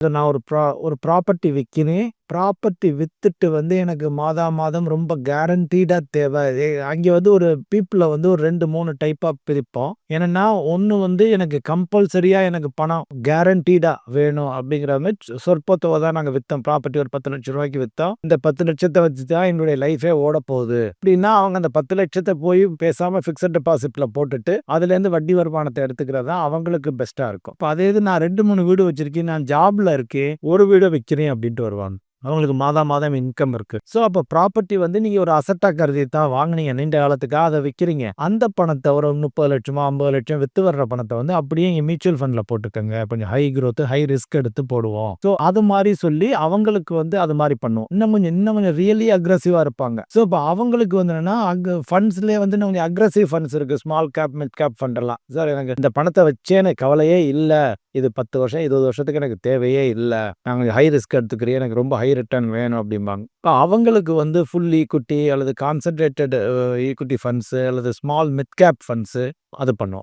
நான் ஒரு ப்ரா ஒரு ப்ராப்பர்ட்டி விற்கினேன் ப்ராப்பர்ட்டி வித்துட்டு வந்து எனக்கு மாதா மாதம் ரொம்ப கேரண்டீடாக தேவை. அங்கே வந்து ஒரு பீப்புளை வந்து ஒரு ரெண்டு மூணு டைப்பாக பிரிப்போம். ஏன்னா ஒன்று வந்து எனக்கு கம்பல்சரியாக எனக்கு பணம் கேரண்டீடாக வேணும் அப்படிங்கிற மாதிரி சொற்பத்தொகை தான் நாங்கள் விற்றோம் ப்ராப்பர்ட்டி ஒரு பத்து லட்சம் ரூபாய்க்கு விற்றோம் இந்த பத்து லட்சத்தை வச்சு தான் என்னுடைய லைஃபே ஓட போகுது அப்படின்னா அவங்க அந்த பத்து லட்சத்தை போய் பேசாமல் ஃபிக்ஸட் டெபாசிட்டில் போட்டுட்டு அதுலேருந்து வட்டி வருமானத்தை எடுத்துக்கிறது தான் அவங்களுக்கு பெஸ்ட்டாக இருக்கும். இப்போ அதே இது நான் ரெண்டு மூணு வீடு வச்சிருக்கேன். நான் ஜாப்ல இருக்கேன். ஒரு வீடை விற்கிறேன் அப்படின்ட்டு வருவாங்க. அவங்களுக்கு மாதா மாதம் இன்கம் இருக்கு. ஸோ அப்போ ப்ராப்பர்ட்டி வந்து நீங்க ஒரு அசட்டா கருதி தான் வாங்கினீங்க. நீண்ட காலத்துக்காக அதை விற்கிறீங்க அந்த பணத்தை ஒரு முப்பது லட்சமோ ஐம்பது லட்சம் வித்து வர்ற பணத்தை வந்து அப்படியே இங்கே மியூச்சுவல் ஃபண்ட்ல போட்டுக்கோங்க. கொஞ்சம் ஹை க்ரோத் ஹை ரிஸ்க் எடுத்து போடுவோம். ஸோ அது மாதிரி சொல்லி அவங்களுக்கு வந்து அது மாதிரி பண்ணுவோம். இன்னும் கொஞ்சம் இன்னும் கொஞ்சம் ரியலி அக்ரஸிவா இருப்பாங்க. ஸோ இப்போ அவங்களுக்கு வந்து என்னன்னா அங்கே ஃபண்ட்ஸ்லேயே வந்து இன்னும் கொஞ்சம் அக்ரஸிவ் ஃபண்ட்ஸ் இருக்கு. Small cap mid cap fund எல்லாம். சார் எனக்கு இந்த பணத்தை வச்சேன்னு கவலையே இல்லை. இது பத்து வருஷம் இருபது வருஷத்துக்கு எனக்கு தேவையே இல்லை. நாங்கள் ஹை ரிஸ்க் எடுத்துக்கிறேன் எனக்கு ரொம்ப ஹை ரிட்டர்ன் வேணும் அப்படிம்பாங்க. இப்போ அவங்களுக்கு வந்து ஃபுல் ஈக்குட்டி அல்லது கான்சன்ட்ரேட்டட் ஈக்குட்டி ஃபண்ட்ஸு அல்லது ஸ்மால் மிட் கேப் ஃபண்ட்ஸு அது பண்ணுவோம்.